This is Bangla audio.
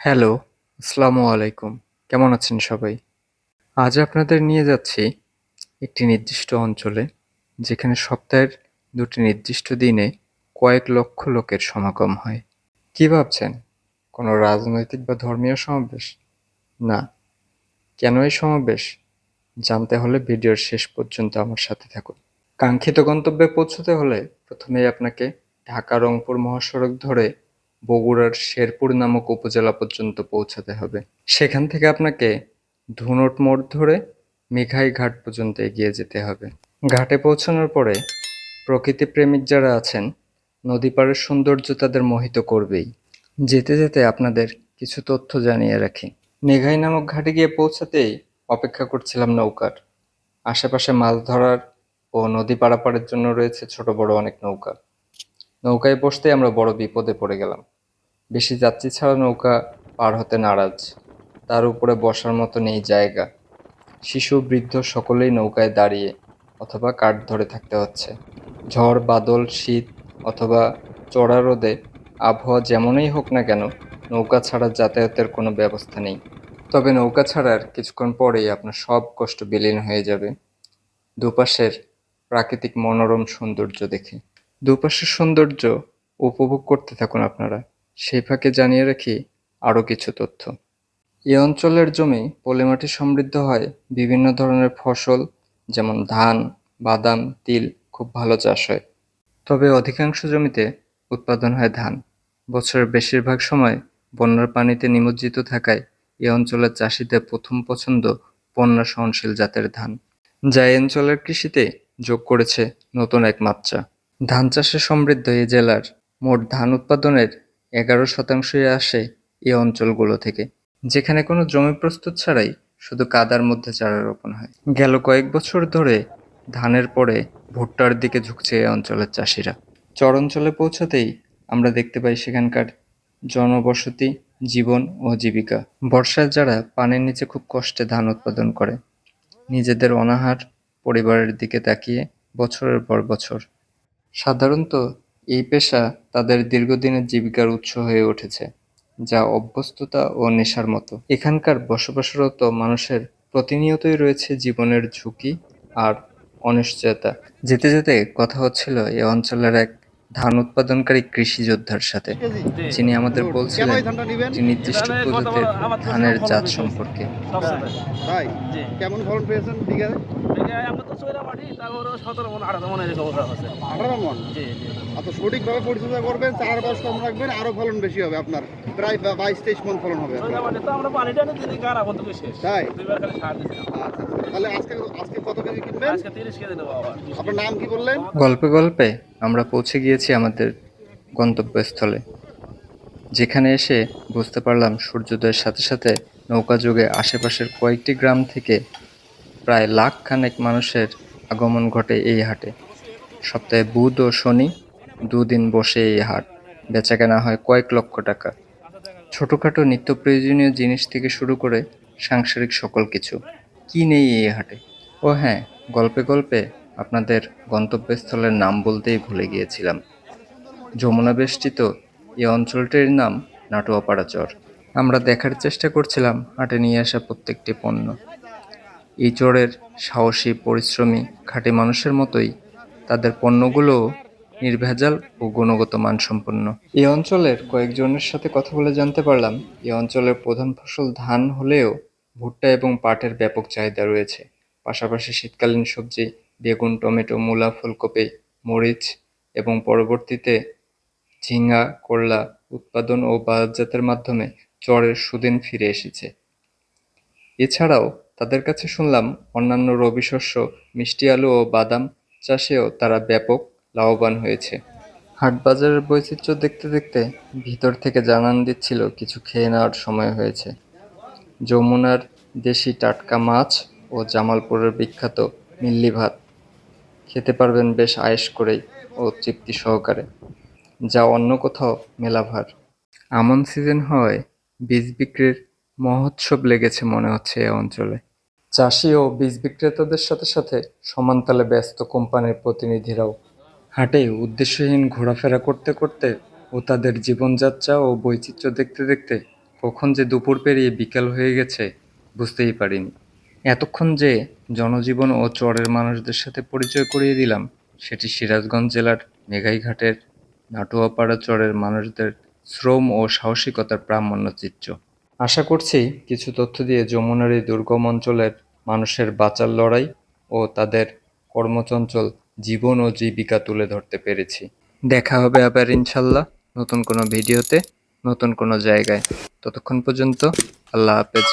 হ্যালো, আসসালামু আলাইকুম। কেমন আছেন সবাই? আজ আপনাদের নিয়ে যাচ্ছি একটি নির্দিষ্ট অঞ্চলে, যেখানে সপ্তাহের দুটি নির্দিষ্ট দিনে কয়েক লক্ষ লোকের সমাগম হয়। কি ভাবছেন? কোনো রাজনৈতিক বা ধর্মীয় সমাবেশ? না। কেন এই সমাবেশ? জানতে হলে ভিডিওর শেষ পর্যন্ত আমার সাথে থাকুন। কাঙ্ক্ষিত গন্তব্যে পৌঁছতে হলে প্রথমেই আপনাকে ঢাকা-রংপুর মহাসড়ক ধরে বগুড়ার শেরপুর নামক উপজেলা পর্যন্ত পৌঁছাতে হবে। সেখান থেকে আপনাকে ধুনট মোড় ধরে মেঘাই ঘাট পর্যন্ত এগিয়ে যেতে হবে। ঘাটে পৌঁছানোর পরে প্রকৃতিপ্রেমিক যারা আছেন, নদী পাড়ের সৌন্দর্য তাদের মোহিত করবেই। যেতে যেতে আপনাদের কিছু তথ্য জানিয়ে রাখি। মেঘাই নামক ঘাটে গিয়ে পৌঁছাতেই অপেক্ষা করছিলাম নৌকার। আশেপাশে মাছ ধরার ও নদী পারাপারের জন্য রয়েছে ছোট বড় অনেক নৌকা। নৌকায় বসতে আমরা বড় বিপদে পড়ে গেলাম। বেশি যাত্রী ছাড়া নৌকা পার হতে নারাজ। তার উপরে বসার মতো নেই জায়গা। শিশু, বৃদ্ধ সকলেই নৌকায় দাঁড়িয়ে অথবা কাঠ ধরে থাকতে হচ্ছে। ঝড়, বাদল, শীত অথবা চড়া রোদে আবহাওয়া যেমনই হোক না কেন, নৌকা ছাড়া যাতায়াতের কোনো ব্যবস্থা নেই। তবে নৌকা ছাড়ার কিছুক্ষণ পরেই আপনার সব কষ্ট বিলীন হয়ে যাবে দুপাশের প্রাকৃতিক মনোরম সৌন্দর্য দেখে। দুপাশের সৌন্দর্য উপভোগ করতে থাকুন আপনারা। সেই ফাঁকে জানিয়ে রাখি আরও কিছু তথ্য। এ অঞ্চলের জমি পলিমাটি সমৃদ্ধ হয় বিভিন্ন ধরনের ফসল যেমন ধান, বাদাম, তিল খুব ভালো চাষ হয়। তবে অধিকাংশ জমিতে উৎপাদন হয় ধান। বছরের বেশিরভাগ সময় বন্যার পানিতে নিমজ্জিত থাকায় এ অঞ্চলের চাষিদের প্রথম পছন্দ বন্যা সহনশীল জাতের ধান, যা এ অঞ্চলের কৃষিতে যোগ করেছে নতুন এক মাত্রা। ধান চাষে সমৃদ্ধ এ জেলার মোট ধান উৎপাদনের এগারো শতাংশই আসে এ অঞ্চলগুলো থেকে, যেখানে কোনো জমি প্রস্তুত ছাড়াই শুধু কাদার মধ্যে চারা রোপণ হয়। গেল কয়েক বছর ধরে ধানের পরে ভুট্টার দিকে ঝুঁকছে এ অঞ্চলের চাষিরা। চর অঞ্চলে পৌঁছাতেই আমরা দেখতে পাই সেখানকার জনবসতি, জীবন ও জীবিকা। বর্ষায় যারা পানির নিচে খুব কষ্টে ধান উৎপাদন করে, নিজেদের অনাহার পরিবারের দিকে তাকিয়ে বছরের পর বছর। সাধারণত এই পেশা তাদের দীর্ঘদিনের জীবিকার উৎস হয়ে উঠেছে, যা অভ্যস্ততা ও নেশার মতো। এখানকার বসবাসরত মানুষের প্রতিনিয়তই রয়েছে জীবনের ঝুঁকি আর অনিশ্চয়তা। যেতে যেতে কথা হচ্ছিল এ অঞ্চলের এক ধান উৎপাদনকারী কৃষি যোদ্ধার সাথে, যিনি আমাদের বলছিলেন একটি নির্দিষ্ট প্রজাতির ধানের জাত সম্পর্কে। তাই কেমন ফলন পেয়েছেন মন মন? মন সঠিকভাবে পরিচর্যা করবেন চার বাস কম রাখবেন আরও ফলন বেশি হবে আপনার। প্রায় বাইশ তেইশ মন ফলন হবে। তাই? আচ্ছা আচ্ছা। তাহলে আজকে আজকে কত কেজি কিনবেন? আপনার নাম কি বললেন? গল্পে গল্পে আমরা পৌঁছে গিয়েছি আমাদের গন্তব্যস্থলে। যেখানে এসে বুঝতে পারলাম সূর্যোদয়ের সাথে সাথে নৌকা যুগে আশেপাশের কয়েকটি গ্রাম থেকে প্রায় লাখ খানেক মানুষের আগমন ঘটে এই হাটে। সপ্তাহে বুধ ও শনি দুদিন বসে এই হাট। বেচাকেনা হয় কয়েক লক্ষ টাকা। ছোটোখাটো নিত্য প্রয়োজনীয় জিনিস থেকে শুরু করে সাংসারিক সকল কিছু। কী নেই এই হাটে? ও হ্যাঁ গল্পে গল্পে আপনাদের গন্তব্যস্থলের নাম বলতেই ভুলে গিয়েছিলাম। যমুনা বেষ্টিত এই অঞ্চলটির নাম নাটুয়াপাড়া চর আমরা দেখার চেষ্টা করছিলাম হাটে নিয়ে আসা প্রত্যেকটি পণ্য। এই চরের সাহসী, পরিশ্রমী, খাঁটি মানুষের মতোই তাদের পণ্যগুলোও নির্ভেজাল ও গুণগত মানসম্পন্ন। এই অঞ্চলের কয়েকজনের সাথে কথা বলে জানতে পারলাম এই অঞ্চলের প্রধান ফসল ধান হলেও ভুট্টা এবং পাটের ব্যাপক চাহিদা রয়েছে। পাশাপাশি শীতকালীন সবজি বেগুন, টমেটো, মূলা, ফুলকপি, মরিচ এবং পরবর্তীতে ঝিঙ্গা করলা উৎপাদন ও বাজারজাতের মাধ্যমে চরের সুদিন ফিরে এসেছে। এছাড়াও তাদের কাছে শুনলাম অন্যান্য রবি শস্য, মিষ্টি আলু ও বাদাম চাষেও তারা ব্যাপক লাভবান হয়েছে। হাটবাজারের বৈচিত্র্য দেখতে দেখতে ভিতর থেকে জানান দিচ্ছিল কিছু খেয়ে নেওয়ার সময় হয়েছে। যমুনার দেশি টাটকা মাছ ও জামালপুরের বিখ্যাত মিল্লি ভাত। খেতে পারবেন বেশ আয়েশ করেই ও তৃপ্তি সহকারে। যা অন্য কোথাও মেলাভার। আমন সিজন হওয়ায় বীজ বিক্রির মহোৎসব লেগেছে মনে হচ্ছে এ অঞ্চলে। চাষি ও বীজ বিক্রেতাদের সাথে সাথে সমানতালে ব্যস্ত কোম্পানির প্রতিনিধিরাও। হাটে উদ্দেশ্যহীন ঘোরাফেরা করতে করতে ও তাদের জীবনযাত্রা ও বৈচিত্র্য দেখতে দেখতে কখন যে দুপুর পেরিয়ে বিকাল হয়ে গেছে বুঝতেই পারিনি। এতক্ষণ যে জনজীবন ও চরের মানুষদের সাথে পরিচয় করিয়ে দিলাম, সেটি সিরাজগঞ্জ জেলার মেঘাইঘাটের নাটুয়াপাড়া চরের মানুষদের শ্রম ও সাহসিকতার প্রামাণ্য চিত্র। আশা করছি কিছু তথ্য দিয়ে যমুনার এই দুর্গম অঞ্চলের মানুষের বাঁচার লড়াই ও তাদের কর্মচঞ্চল জীবন ও জীবিকা তুলে ধরতে পেরেছি। দেখা হবে আবার ইনশাল্লাহ নতুন কোনো ভিডিওতে, নতুন কোনো জায়গায়। ততক্ষণ পর্যন্ত আল্লাহ হাফেজ।